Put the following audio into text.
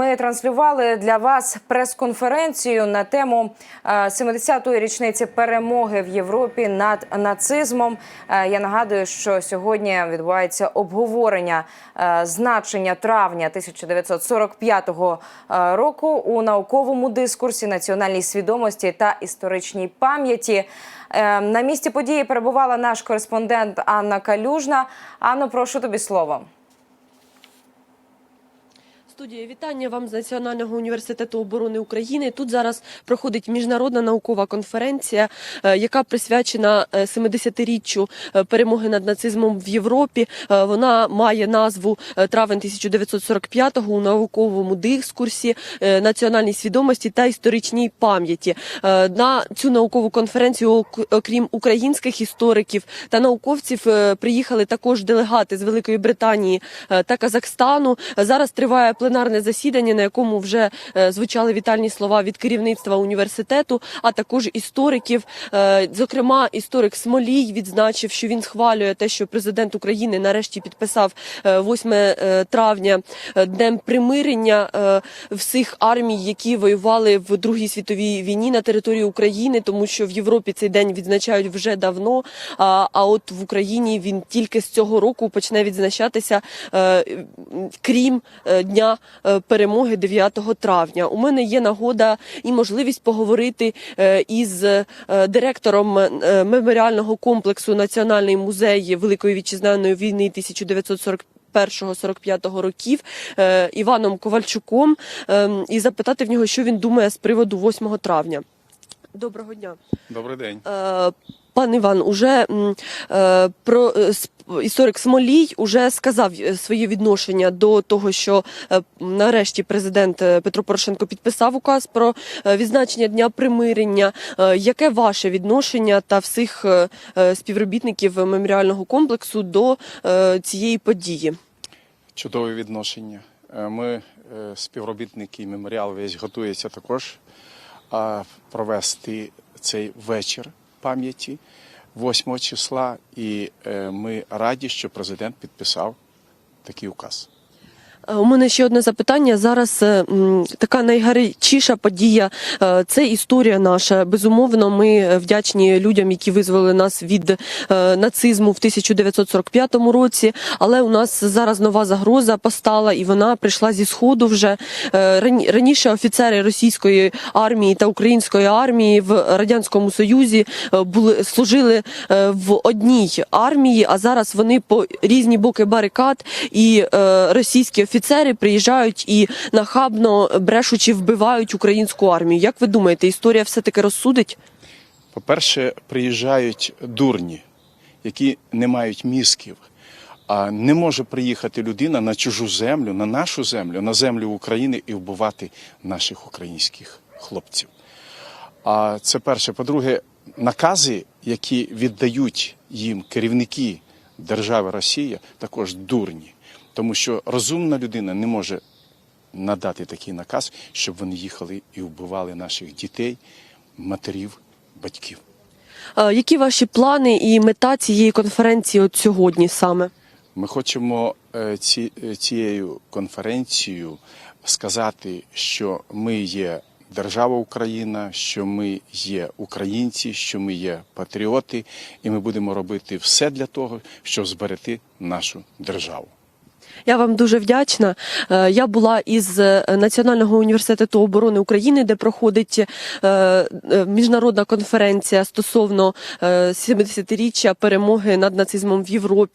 ми транслювали для вас прес-конференцію на тему е, 70-ї річниці перемоги в Європі над нацизмом. Е, Я нагадую, що сьогодні відбувається обговорення е, значення травня 1945 е, року у науковому дискурсі, національній свідомості та історичній пам'яті. Е, На місці події перебувала наш кореспондент Анна Калюжна. Анно, прошу тобі слово. Студія вітання вам з Національного університету оборони України. Тут зараз проходить міжнародна наукова конференція, е, яка присвячена е, 70-річчю е, перемоги над нацизмом в Європі. Е, Вона має назву е, Травень 1945-го у науковому дискурсі, е, національній свідомості та історичній пам'яті. Е, На цю наукову конференцію, окрім українських істориків та науковців, е, приїхали також делегати з Великої Британії е, та Казахстану. Е, Зараз триває пленарне засідання, на якому вже е, звучали вітальні слова від керівництва університету, а також істориків. Е, Зокрема, історик Смолій відзначив, що він схвалює те, що президент України нарешті підписав е, 8 е, травня днем примирення всіх армій, які воювали в Другій світовій війні на території України, тому що в Європі цей день відзначають вже давно. А, от в Україні він тільки з цього року почне відзначатися, крім дня перемоги 9 травня. У мене є нагода і можливість поговорити е, із е, директором е, меморіального комплексу Національний музей Великої вітчизняної війни 1940 41-45 років е, Іваном Ковальчуком е, і запитати в нього, що він думає з приводу 8 травня. Доброго дня. Добрий день. Пан Іван, уже е, про е, історик Смолій уже сказав е, своє відношення до того, що е, нарешті президент е, Петро Порошенко підписав указ про відзначення дня примирення. Е, Яке ваше відношення та всіх е, співробітників меморіального комплексу до е, цієї події? Чудове відношення. Ми, співробітники меморіал весь готується також провести цей вечір пам'яті 8 числа. І е, ми раді, що президент підписав такий указ. Е, У мене ще одне запитання. Зараз е, така найгарячіша подія е, це історія наша. Безумовно, ми вдячні людям, які визволили нас від нацизму в 1945 році. Але у нас зараз нова загроза постала, і вона прийшла зі сходу. Вже рані- раніше офіцери російської армії та української армії в радянському союзі були служили в одній армії, а зараз вони по різні боки барикад і російські офіцери приїжджають і нахабно брешучи вбивають українську армію. Як ви думаєте, історія все таки розсудить? По-перше, приїжджають дурні, які не мають мізків. А не може приїхати людина на чужу землю, на нашу землю, на землю України і вбивати наших українських хлопців. А це перше. По-друге, накази, які віддають їм керівники держави Росія, також дурні, тому що розумна людина не може надати такий наказ, щоб вони їхали і вбивали наших дітей, матерів, батьків. Які ваші плани і мета цієї конференції от сьогодні саме? Ми хочемо е, ці, е, цією конференцією сказати, що ми є держава Україна, що ми є українці, що ми є патріоти, і ми будемо робити все для того, щоб зберегти нашу державу. Я вам дуже вдячна. Е, Я була із е, Національного університету оборони України, де проходить е, міжнародна конференція стосовно е, 70-річчя перемоги над нацизмом в Європі.